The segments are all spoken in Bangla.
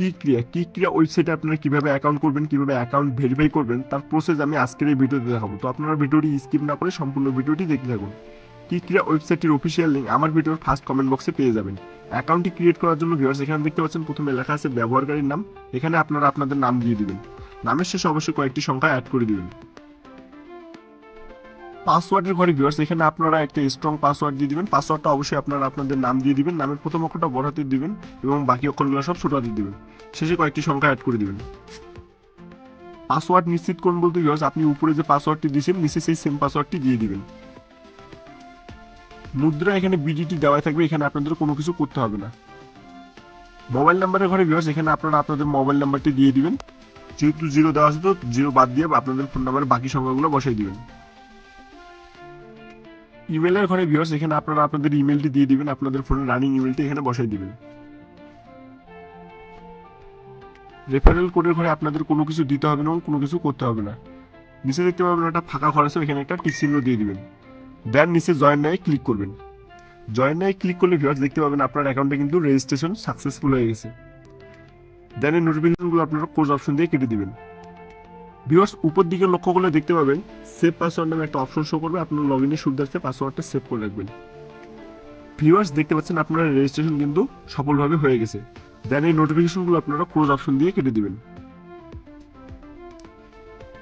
কি ক্রিয়া কি ক্রিয়া ওয়েবসাইটে আপনারা কীভাবে অ্যাকাউন্ট করবেন, কীভাবে অ্যাকাউন্ট ভেরিফাই করবেন, তার প্রসেস আমি আজকের এই ভিডিওতে দেখাবো। তো আপনারা ভিডিওটি স্কিপ না করে সম্পূর্ণ ভিডিওটি দেখতে থাকুন। কি ক্রিয়া ওয়েবসাইটটির অফিসিয়াল লিঙ্ক আমার ভিডিওর ফার্স্ট কমেন্ট বক্সে পেয়ে যাবেন। অ্যাকাউন্টটি ক্রিয়েট করার জন্য ভিউয়ার্স এখানে দেখতে পাচ্ছেন, প্রথমে লেখা আছে ব্যবহারকারীর নাম। এখানে আপনারা আপনাদের নাম দিয়ে দিবেন। নামের শেষে অবশ্যই কয়েকটি সংখ্যা অ্যাড করে দিবেন। পাসওয়ার্ডের ঘরে ভিউয়ার্স এখানে আপনারা একটা স্ট্রং পাসওয়ার্ড দিয়ে দিবেন। পাসওয়ার্ডটা অবশ্যই আপনারা আপনাদের নাম দিয়ে দিবেন, নামের প্রথম অক্ষরটা বড় হাতে দিবেন এবং বাকি অক্ষরগুলো সব ছোট হাতে দিবেন। শেষে কয়েকটি সংখ্যা অ্যাড করে দিবেন। পাসওয়ার্ড নিশ্চিত করুন বলতে ভিউয়ার্স আপনি উপরে যে পাসওয়ার্ডটি দিয়েছেন, নিচে সেই সেম পাসওয়ার্ডটি দিয়ে দিবেন। মুদ্রা এখানে বিডিটি দেওয়া থাকবে, এখানে আপনাদের কোনো কিছু করতে হবে না। মোবাইল নাম্বারের ঘরে ভিউয়ার্স এখানে আপনারা আপনাদের মোবাইল নাম্বারটি দিয়ে দিবেন। যেহেতু জিরো দেওয়া আছে তো জিরো বাদ দিয়ে আপনাদের ফোন নাম্বারের বাকি সংখ্যাগুলো বসাই দিবেন। ইমেলের ঘরে ভিউয়ার্স এখানে আপনারা আপনাদের ইমেলটি দিয়ে দিবেন, আপনাদের ফোনের রানিং ইমেলটি এখানে বসাই দিবেন। রেফারেল কোডের ঘরে আপনাদের কোনো কিছু দিতে হবে না কোনো কিছু করতে হবে না। নিচে দেখতে পাবেন একটা ফাঁকা ঘর আছে এখানে একটা টিক চিহ্ন দিয়ে দিবেন। দেন নিচে জয়েন নাই ক্লিক করবেন। জয়েন নাই ক্লিক করলে ভিউয়ার্স দেখতে পাবেন আপনার অ্যাকাউন্টে কিন্তু রেজিস্ট্রেশন সাকসেসফুল হয়ে গেছে। দেন এই নোটিফিকেশনগুলো আপনারা কোজ অপশন দিয়ে কেটে দিবেন। ভিউয়ার্স উপর দিকে লক্ষ্য করলে দেখতে পাবেন। সেভ পাসওয়ার্ড নামে একটা অপশন শো করবে। আপনার লগ ইনের সুবিধার্থে পাসওয়ার্ডটা সেভ করে রাখবেন। ভিউয়ার্স দেখতে পাচ্ছেন আপনার রেজিস্ট্রেশন কিন্তু সফলভাবে হয়ে গেছে। দেন এই নোটিফিকেশনগুলো আপনারা ক্লোজ অপশন দিয়ে কেটে দিবেন।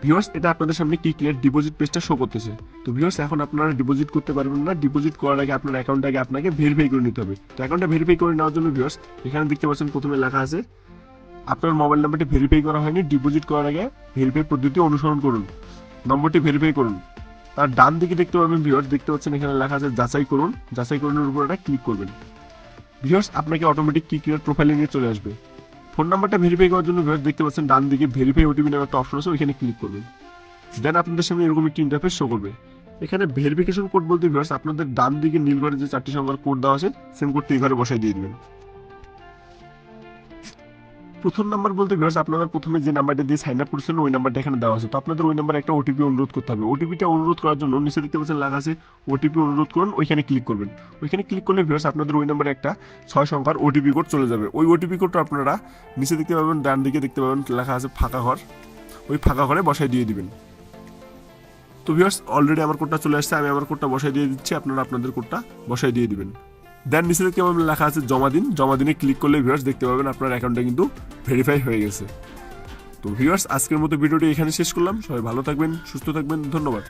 ভিউয়ার্স এটা আপনাদের সামনে কি ক্লিয়ার ডিপোজিট পেজটা শো করতেছে। তো ভিউয়ার্স এখন আপনারা ডিপোজিট করতে পারবেন না। ডিপোজিট করার আগে আপনার অ্যাকাউন্টটাকে আপনাকে ভেরিফাই করে নিতে হবে। তো অ্যাকাউন্টটা ভেরিফাই করে নেওয়ার জন্য ভিউয়ার্স এখানে দেখতে পাচ্ছেন প্রথমে লেখা আছে আপনার মোবাইল নাম্বারটি ভেরিফাই করা হয়নি ডিপোজিট করার আগে ভেরিফাই পদ্ধতি অনুসরণ করুন। নম্বরটি ভেরিফাই করুন। তার ডান দিকে দেখতে পাবেন ভিউয়ার্স দেখতে পাচ্ছেন এখানে লেখা আছে যাচাই করুন। যাচাই করুনের উপর একটা ক্লিক করবেন। ভিউয়ার্স আপনাকে অটোমেটিক কি ক্লিয়ার প্রোফাইলে নিয়ে চলে আসবে। ফোন নাম্বারটা ভেরিফাই করার জন্য ভিউয়ার্স দেখতে পাচ্ছেন ডান দিকে ভেরিফাই ওটিপি নামে একটা অপশন আছে, ওইখানে ক্লিক করবেন। দেন আপনাদের সামনে এরকম একটি ইন্টারফেস শো করবে। এখানে ভেরিফিকেশন কোড বলতে ভিউয়ার্স আপনাদের ডান দিকে নীল ঘরে যে চারটি সংখ্যার কোড দেওয়া আছে সেম কোডটি এই ঘরে বসাই দিয়ে দিবেন। প্রথম নাম্বার বলতে ভিউয়ার্স আপনারা প্রথমে যে নাম্বারটা দিয়ে সাইন আপ করেছেন ওই নাম্বারটা এখানে দেওয়া আছে। তো আপনাদের ওই নাম্বারে একটা ওটিপি অনুরোধ করতে হবে। ওটিপিটা অনুরোধ করার জন্য নিচে দেখতে পাচ্ছেন লেখা আছে ওটিপি অনুরোধ করুন, ওইখানে ক্লিক করবেন। ওইখানে ক্লিক করলে ভিউয়ার্স আপনাদের ওই নাম্বারে একটা ছয় সংখ্যার ওটিপি কোড চলে যাবে। ওই ওটিপি কোডটা আপনারা নিচে দেখতে পাবেন, ডান দিকে দেখতে পাবেন, লেখা আছে ফাঁকা ঘর। ওই ফাঁকা ঘরে বসাই দিয়ে দিবেন। তো ভিউয়ার্স অলরেডি আমার কোডটা চলে আসছে, আমি আমার কোডটা বসাই দিয়ে দিচ্ছি, আপনারা আপনাদের কোডটা বসাই দিয়ে দিবেন। দেন নিচে দেখতে পাবেন লেখা আছে? জমা দিন। জমা দিনে ক্লিক করলে ভিউয়ার্স দেখতে পাবেন আপনার অ্যাকাউন্টটা কিন্তু ভেরিফাই হয়ে গেছে। তো ভিউয়ার্স আজকের মতো ভিডিওটি এখানে শেষ করলাম। সবাই ভালো থাকবেন, সুস্থ থাকবেন। ধন্যবাদ।